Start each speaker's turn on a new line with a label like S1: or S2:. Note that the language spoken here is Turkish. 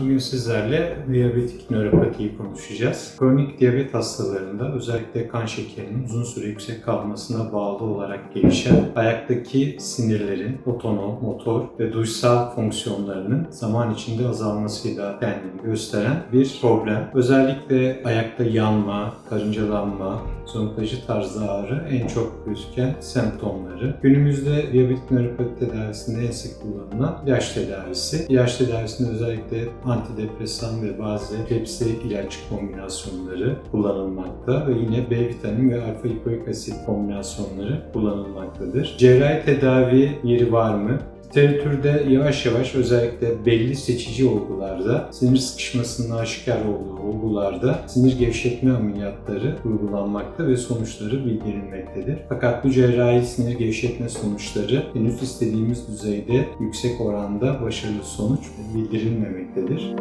S1: Bugün sizlerle diyabetik nöropatiyi konuşacağız. Kronik diyabet hastalarında özellikle kan şekerinin uzun süre yüksek kalmasına bağlı olarak gelişen ayaktaki sinirlerin otonom, motor ve duyusal fonksiyonlarının zaman içinde azalmasıyla kendini gösteren bir problem. Özellikle ayakta yanma, karıncalanma, zonkacı tarzda ağrı en çok gözüken semptomları. Günümüzde diyabetik nöropati tedavisinde en sık kullanılan ilaç tedavisi. İlaç tedavisinde özellikle antidepresan ve bazı hepsi ilaç kombinasyonları kullanılmakta ve yine B vitamin ve alfa lipoik asit kombinasyonları kullanılmaktadır. Cerrahi tedavi yeri var mı? Literatürde yavaş yavaş özellikle belli seçici olgularda, sinir sıkışmasının aşikar olduğu olgularda sinir gevşetme ameliyatları uygulanmakta ve sonuçları bildirilmektedir. Fakat bu cerrahi sinir gevşetme sonuçları henüz istediğimiz düzeyde yüksek oranda başarılı sonuç bildirilmemektedir.